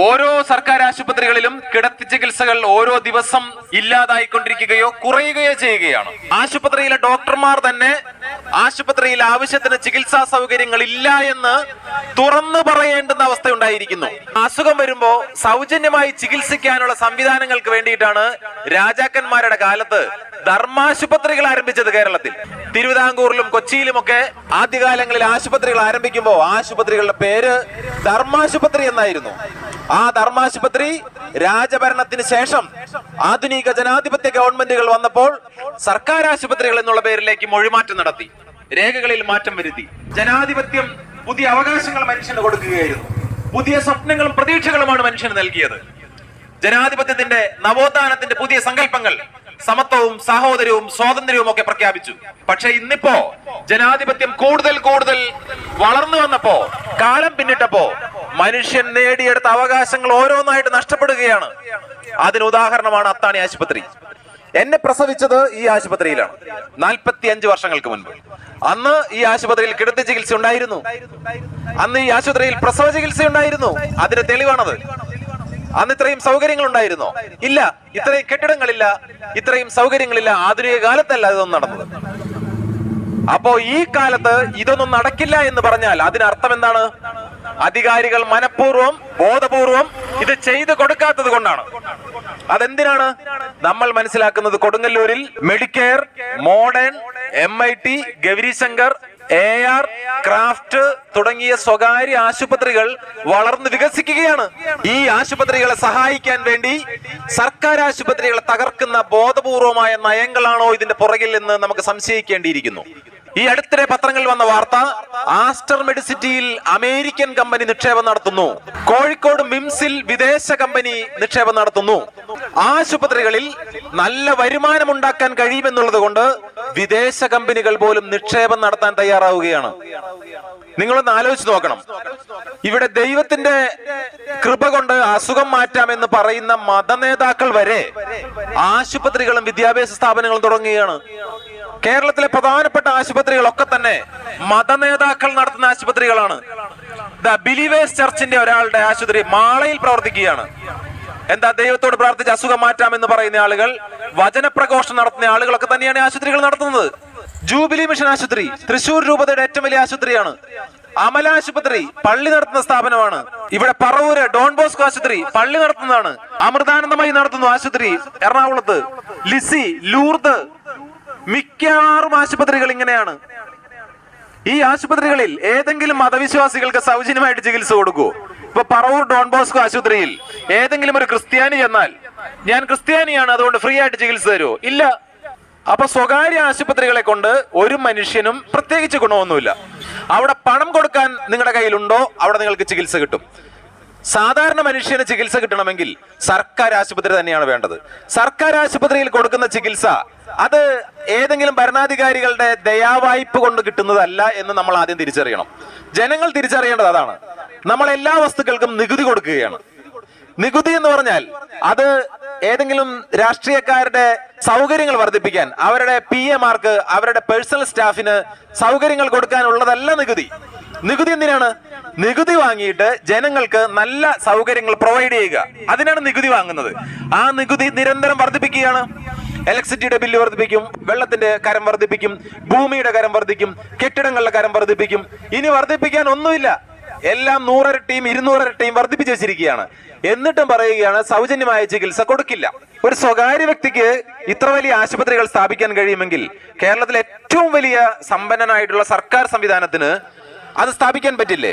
ഓരോ സർക്കാർ ആശുപത്രികളിലും കിടത്തി ചികിത്സകൾ ഓരോ ദിവസം ഇല്ലാതായിക്കൊണ്ടിരിക്കുകയോ കുറയുകയോ ചെയ്യുകയാണ്. ആശുപത്രിയിലെ ഡോക്ടർമാർ തന്നെ ആശുപത്രിയിൽ ആവശ്യത്തിന് ചികിത്സാ സൗകര്യങ്ങൾ ഇല്ല എന്ന് തുറന്നു പറയേണ്ടുന്ന അവസ്ഥ ഉണ്ടായിരിക്കുന്നു അസുഖം വരുമ്പോ സൗജന്യമായി ചികിത്സിക്കാനുള്ള സംവിധാനങ്ങൾക്ക് വേണ്ടിയിട്ടാണ് രാജാക്കന്മാരുടെ കാലത്ത് ധർമാശുപത്രികൾ ആരംഭിച്ചത് കേരളത്തിൽ. തിരുവിതാംകൂറിലും കൊച്ചിയിലുമൊക്കെ ആദ്യകാലങ്ങളിൽ ആശുപത്രികൾ ആരംഭിക്കുമ്പോൾ ആശുപത്രികളുടെ പേര് ധർമാശുപത്രി എന്നായിരുന്നു. ആ ധർമാശുപത്രി രാജഭരണത്തിന് ശേഷം ആധുനിക ജനാധിപത്യ ഗവൺമെന്റുകൾ വന്നപ്പോൾ സർക്കാർ ആശുപത്രികൾ എന്നുള്ള പേരിലേക്ക് മൊഴിമാറ്റം നടത്തി. രേഖകളിൽ മാറ്റം വരുത്തി. ജനാധിപത്യം പുതിയ അവകാശങ്ങൾ മനുഷ്യന് കൊടുക്കുകയായിരുന്നു. പുതിയ സ്വപ്നങ്ങളും പ്രതീക്ഷകളുമാണ് മനുഷ്യന് നൽകിയത്. ജനാധിപത്യത്തിന്റെ നവോത്ഥാനത്തിന്റെ പുതിയ സങ്കല്പങ്ങൾ സമത്വവും സാഹോദര്യവും സ്വാതന്ത്ര്യവും ഒക്കെ പ്രഖ്യാപിച്ചു. പക്ഷെ ഇന്നിപ്പോ ജനാധിപത്യം കൂടുതൽ കൂടുതൽ വളർന്നു വന്നപ്പോ കാലം പിന്നിട്ടപ്പോ മനുഷ്യൻ നേടിയെടുത്ത അവകാശങ്ങൾ ഓരോന്നായിട്ട് നഷ്ടപ്പെടുകയാണ്. അതിന് ഉദാഹരണമാണ് അത്താണി ആശുപത്രി. എന്നെ പ്രസവിച്ചത് ഈ ആശുപത്രിയിലാണ്. നാൽപ്പത്തി അഞ്ച് വർഷങ്ങൾക്ക് മുൻപ്. അന്ന് ഈ ആശുപത്രിയിൽ കിടത്തി ചികിത്സ ഉണ്ടായിരുന്നു. അന്ന് ഈ ആശുപത്രിയിൽ പ്രസവ ചികിത്സ ഉണ്ടായിരുന്നു. അതിന്റെ തെളിവാണത്. അന്ന് ഇത്രയും സൗകര്യങ്ങൾ ഉണ്ടായിരുന്നോ? ഇല്ല. ഇത്രയും കെട്ടിടങ്ങളില്ല. ഇത്രയും സൗകര്യങ്ങളില്ല. ആധുനിക കാലത്തല്ല ഇതൊന്നും നടന്നത്. അപ്പോ ഈ കാലത്ത് ഇതൊന്നും നടക്കില്ല എന്ന് പറഞ്ഞാൽ അതിനർത്ഥം എന്താണ്? അധികാരികൾ മനഃപൂർവം ബോധപൂർവം ഇത് ചെയ്തു കൊടുക്കാത്തത് കൊണ്ടാണ്. അതെന്തിനാണ്? നമ്മൾ മനസ്സിലാക്കുന്നത് കൊടുങ്ങല്ലൂരിൽ Medicare modern M I T Gaurishankar A R craft തുടങ്ങിയ സ്വകാര്യ ആശുപത്രികൾ വളർന്നു വികസിക്കുകയാണ്. ഈ ആശുപത്രികളെ സഹായിക്കാൻ വേണ്ടി സർക്കാർ ആശുപത്രികളെ തകർക്കുന്ന ബോധപൂർവമായ നയങ്ങളാണോ ഇതിന്റെ പുറകിൽ എന്ന് നമുക്ക് സംശയിക്കേണ്ടിയിരിക്കുന്നു. ഈ അടുത്തിടെ പത്രങ്ങളിൽ വന്ന വാർത്ത ആസ്റ്റർ മെഡിസിറ്റിയിൽ അമേരിക്കൻ കമ്പനി നിക്ഷേപം നടത്തുന്നു. കോഴിക്കോട് മിംസിൽ വിദേശ കമ്പനി നിക്ഷേപം നടത്തുന്നു. ആശുപത്രികളിൽ നല്ല വരുമാനം ഉണ്ടാക്കാൻ കഴിയുമെന്നുള്ളത് കൊണ്ട് വിദേശ കമ്പനികൾ പോലും നിക്ഷേപം നടത്താൻ തയ്യാറാവുകയാണ്. നിങ്ങളൊന്ന് ആലോചിച്ച് നോക്കണം. ഇവിടെ ദൈവത്തിന്റെ കൃപ കൊണ്ട് അസുഖം മാറ്റാമെന്ന് പറയുന്ന മതനേതാക്കൾ വരെ ആശുപത്രികളും വിദ്യാഭ്യാസ സ്ഥാപനങ്ങളും തുടങ്ങുകയാണ്. കേരളത്തിലെ പ്രധാനപ്പെട്ട ആശുപത്രികളൊക്കെ തന്നെ മതനേതാക്കൾ നടത്തുന്ന ആശുപത്രികളാണ്. ദ ബിലീവേഴ്സ് ചർച്ചിന്റെ ഒരാളുടെ ആശുപത്രി മാളയിൽ പ്രവർത്തിക്കുകയാണ്. എന്താ ദൈവത്തോട് പ്രാർത്ഥിച്ച് അസുഖം മാറ്റാം എന്ന് പറയുന്ന ആളുകൾ വചനപ്രഘോഷണം നടത്തുന്ന ആളുകളൊക്കെ തന്നെയാണ് ആശുപത്രികൾ നടത്തുന്നത്. ജൂബിലി മിഷൻ ആശുപത്രി തൃശൂർ രൂപതയുടെ ഏറ്റവും വലിയ ആശുപത്രിയാണ്. അമല ആശുപത്രി പള്ളി നടത്തുന്ന സ്ഥാപനമാണ്. ഇവിടെ പറവൂര് ഡോൺ ബോസ്കോ ആശുപത്രി പള്ളി നടത്തുന്നതാണ്. അമൃതാനന്ദമായി നടത്തുന്നു ആശുപത്രി എറണാകുളത്ത്. ലിസി ലൂർദ് മിക്കവാറും ആശുപത്രികൾ ഇങ്ങനെയാണ്. ഈ ആശുപത്രികളിൽ ഏതെങ്കിലും മതവിശ്വാസികൾക്ക് സൗജന്യമായിട്ട് ചികിത്സ കൊടുക്കൂ. ഇപ്പൊ പറവൂർ ഡോൺ ബോസ്കോ ആശുപത്രിയിൽ ഏതെങ്കിലും ഒരു ക്രിസ്ത്യാനി ചെന്നാൽ ഞാൻ ക്രിസ്ത്യാനിയാണ് അതുകൊണ്ട് ഫ്രീ ആയിട്ട് ചികിത്സ തരുമോ ഇല്ല. അപ്പൊ സ്വകാര്യ ആശുപത്രികളെ കൊണ്ട് ഒരു മനുഷ്യനും പ്രത്യേകിച്ച് ഗുണമൊന്നുമില്ല. അവിടെ പണം കൊടുക്കാൻ നിങ്ങളുടെ കയ്യിലുണ്ടോ? അവിടെ നിങ്ങൾക്ക് ചികിത്സ കിട്ടും. സാധാരണ മനുഷ്യന് ചികിത്സ കിട്ടണമെങ്കിൽ സർക്കാർ ആശുപത്രി തന്നെയാണ് വേണ്ടത്. സർക്കാർ ആശുപത്രിയിൽ കൊടുക്കുന്ന ചികിത്സ അത് ഏതെങ്കിലും ഭരണാധികാരികളുടെ ദയാവായ്പ കൊണ്ട് കിട്ടുന്നതല്ല എന്ന് നമ്മൾ ആദ്യം തിരിച്ചറിയണം. ജനങ്ങൾ തിരിച്ചറിയേണ്ടത് അതാണ്. നമ്മൾ എല്ലാ വസ്തുക്കൾക്കും നികുതി കൊടുക്കുകയാണ്. നികുതി എന്ന് പറഞ്ഞാൽ അത് ഏതെങ്കിലും രാഷ്ട്രീയക്കാരുടെ സൗകര്യങ്ങൾ വർദ്ധിപ്പിക്കാൻ അവരുടെ പി എമാർക്ക് അവരുടെ പേഴ്സണൽ സ്റ്റാഫിന് സൗകര്യങ്ങൾ കൊടുക്കാനുള്ളതല്ല നികുതി. നികുതി എന്തിനാണ്? നികുതി വാങ്ങിയിട്ട് ജനങ്ങൾക്ക് നല്ല സൗകര്യങ്ങൾ പ്രൊവൈഡ് ചെയ്യുക. അതിനാണ് നികുതി വാങ്ങുന്നത്. ആ നികുതി നിരന്തരം വർദ്ധിപ്പിക്കുകയാണ്. ഇലക്ട്രിസിറ്റിയുടെ ബില്ല് വർദ്ധിപ്പിക്കും വെള്ളത്തിന്റെ കരം വർദ്ധിപ്പിക്കും ഭൂമിയുടെ കരം വർദ്ധിക്കും കെട്ടിടങ്ങളുടെ കരം വർദ്ധിപ്പിക്കും. ഇനി വർദ്ധിപ്പിക്കാൻ ഒന്നുമില്ല. എല്ലാം നൂറരട്ടിയും ഇരുന്നൂറരട്ടിയും വർദ്ധിപ്പിച്ചു വെച്ചിരിക്കുകയാണ്. എന്നിട്ടും പറയുകയാണ് സൗജന്യമായ ചികിത്സ കൊടുക്കില്ല. ഒരു സ്വകാര്യ വ്യക്തിക്ക് ഇത്ര വലിയ ആശുപത്രികൾ സ്ഥാപിക്കാൻ കഴിയുമെങ്കിൽ കേരളത്തിലെ ഏറ്റവും വലിയ സമ്പന്നനായിട്ടുള്ള സർക്കാർ സംവിധാനത്തിന് അത് സ്ഥാപിക്കാൻ പറ്റില്ലേ?